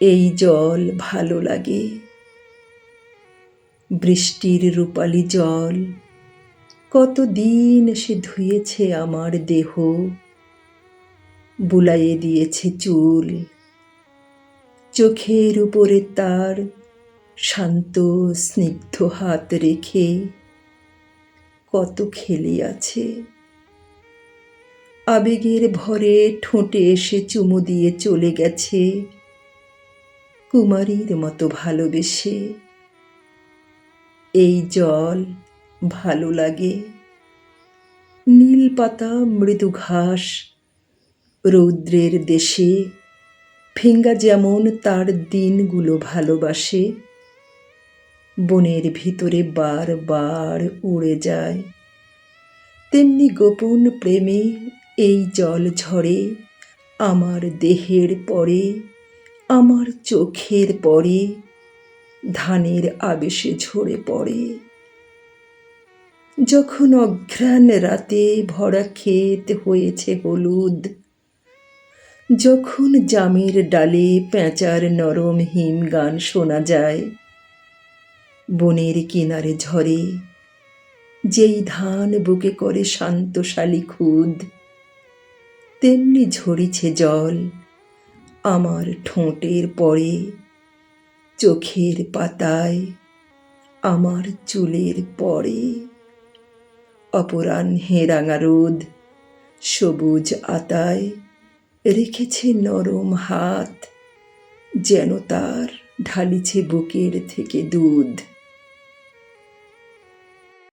এই জল ভালো লাগে। বৃষ্টির রূপালি জল, কতদিন সে ধুয়েছে আমার দেহ। বুলাইয়ে দিয়েছে চুল, চোখের উপরে তার শান্ত স্নিগ্ধ হাত রেখে কত খেলে আছে। আবেগের ভরে ঠোঁটে এসে চুমু দিয়ে চলে গেছে। কুমারীর মতো ভালোবেসে। এই জল ভালো লাগে। নীল পাতা, মৃদু ঘাস, রৌদ্রের দেশে। ফিঙ্গা যেমন তার দিনগুলো ভালোবাসে। বনের ভিতরে বারবার উড়ে যায়। তেমনি গোপন প্রেমে এই জল ঝরে। আমার দেহের পরে আমার চোখের পরে ধানের আবেশে ঝরে পড়ে। যখন অঘ্রাণ রাতে ভরা ক্ষেত হয়েছে হলুদ, যখন জামের ডালে পেঁচার নরম হিম গান শোনা যায়, বনের কিনারে ঝরে, যেই ধান বুকে করে শান্তশালী খুদ, তেমনি ঝরিছে জল আমার ঠোঁটের পরে, চোখের পাতায়, আমার চুলের পরে। অপরাহ্নে রাঙা রোদ সবুজ আতায় রেখেছে নরম হাত, যেন তার ঢালিছে বুকের থেকে দুধ।